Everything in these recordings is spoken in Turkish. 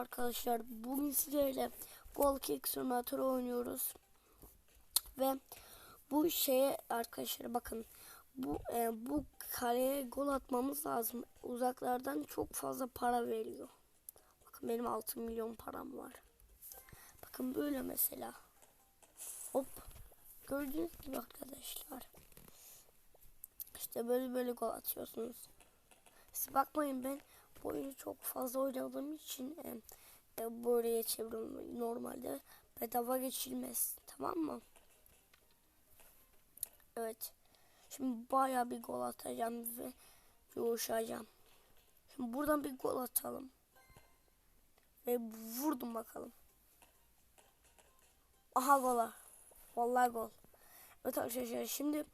Arkadaşlar bugün sizlerle Gol Kick Simulator oynuyoruz. Ve bu şeye arkadaşlar bakın bu e, bu kaleye gol atmamız lazım. Uzaklardan çok fazla para veriyor. Bakın benim 6 milyon param var. Bakın böyle mesela. Hop. Gördüğünüz gibi arkadaşlar. İşte böyle böyle gol atıyorsunuz. Siz bakmayın ben bu oyunu çok fazla oynadığım için e, e, buraya çeviriyorum. Normalde bedava geçilmez. Tamam mı? Evet. Şimdi bayağı bir gol atacağım ve coşacağım. Şimdi buradan bir gol atalım. Ve vurdum bakalım. Aha gola. Vallahi gol. Evet arkadaşlar şimdi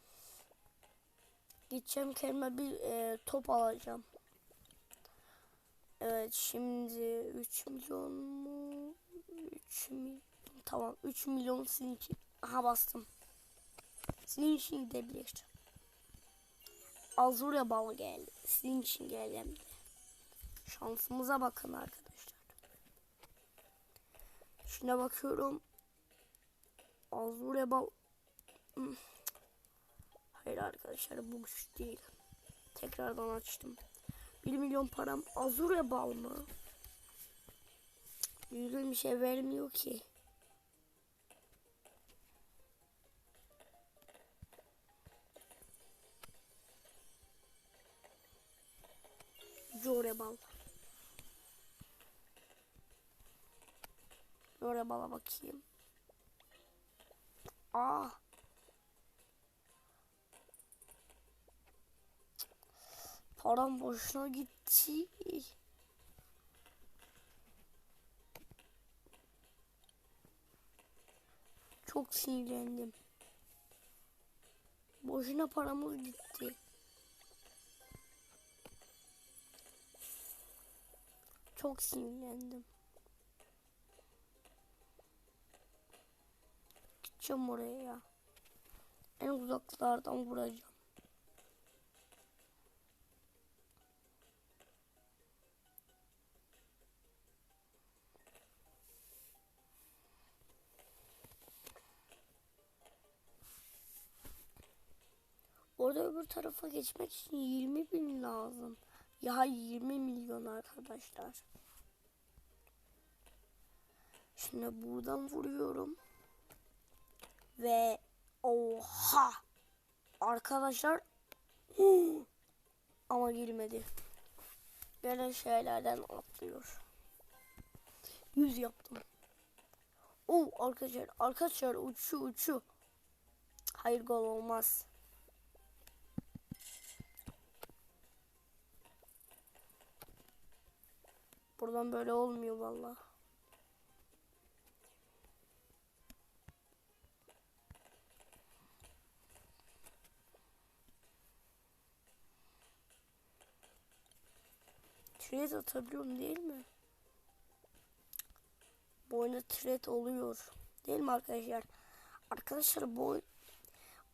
gideceğim kendime bir e, top alacağım. Evet şimdi 3 milyon mu? 3 milyon. Tamam 3 milyon sizin için. Aha bastım. Sizin için gidebilir. Azurya balı geldi. Sizin için geldi. Şansımıza bakın arkadaşlar. Şuna bakıyorum. Azurya bal. Hmm. Hayır arkadaşlar bu güç değil. Tekrardan açtım. 1 milyon param Azure bal mı? Düzgün bir şey vermiyor ki. Jore bal. Jore bala bakayım. Aa. Param boşuna gitti. Çok sinirlendim. Boşuna paramız gitti. Çok sinirlendim. Gideceğim oraya ya. En uzaklardan vuracağım. Orada öbür tarafa geçmek için 20 bin lazım. Ya 20 milyon arkadaşlar. Şimdi buradan vuruyorum. Ve oha. Arkadaşlar ama girmedi. Gelen şeylerden atlıyor. 100 yaptım. Oo arkadaşlar arkadaşlar uçu uçu. Hayır gol olmaz. Buradan böyle olmuyor valla. Trade atabiliyorum değil mi? Bu oyunda trade oluyor. Değil mi arkadaşlar? Arkadaşlar bu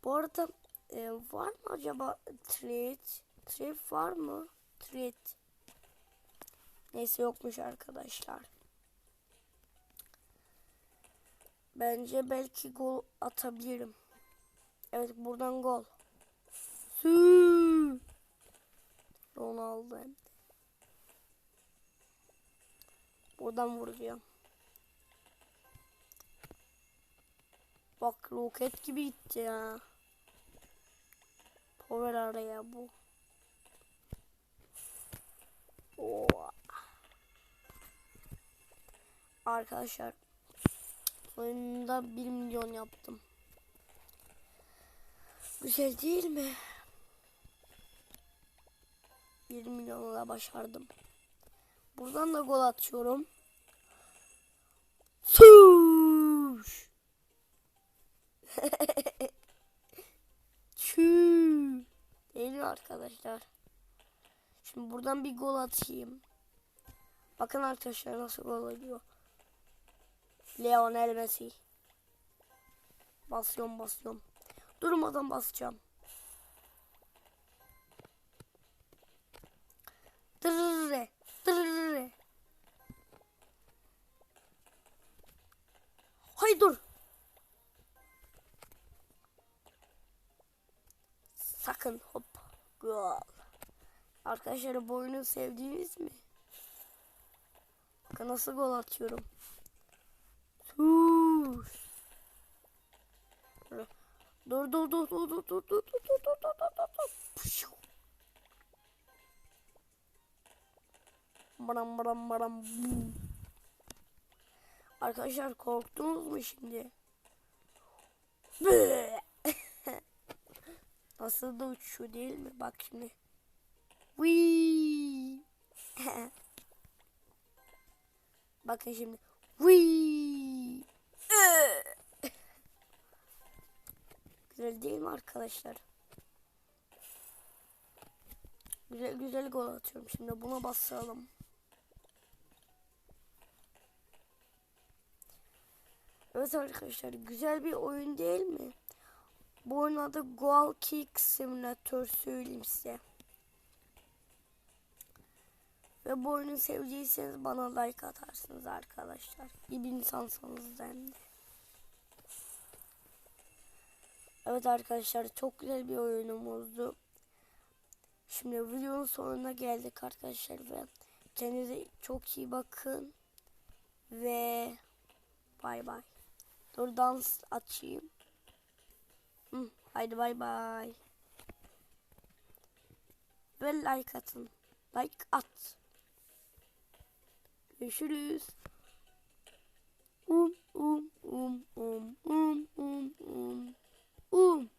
bu arada e, var mı acaba trade? Trade var mı? Trade. Neyse yokmuş arkadaşlar. Bence belki gol atabilirim. Evet buradan gol. Ronaldo. Buradan vuracağım. Bak roket gibi gitti ya. Power araya bu. Oo. Arkadaşlar oyunda 1 milyon yaptım. Güzel değil mi? 1 milyonu da başardım. Buradan da gol atıyorum. Suş. Çü. Değil mi arkadaşlar? Şimdi buradan bir gol atayım. Bakın arkadaşlar nasıl gol oluyor. Lionel Messi. Basıyorum basıyorum. Durmadan basacağım. Dırırırı. Dırırırı. Ay dur. Sakın hop. Gol. Arkadaşlar bu oyunu sevdiğiniz mi? Bakın nasıl gol atıyorum. Sus. Dur dur dur dur dur dur dur dur dur dur dur dur dur dur. Baram baram baram. Arkadaşlar korktunuz mu şimdi? Nasıl da uçuyor değil mi? Bak şimdi. Bakın şimdi. Wii. Güzel değil mi arkadaşlar? Güzel güzel gol atıyorum. Şimdi buna basalım. Evet arkadaşlar güzel bir oyun değil mi? Bu oyunun adı Goal Kick Simulator söyleyeyim size. Ve bu oyunu sevdiyseniz bana like atarsınız arkadaşlar. Bir insansanız da de. Evet arkadaşlar çok güzel bir oyunumuzdu. Şimdi videonun sonuna geldik arkadaşlar ve kendinize çok iyi bakın. Ve bay bay. Dur dans açayım. Hı, haydi bay bay. Ve like atın. Like at. Görüşürüz. Um um um um um um um um.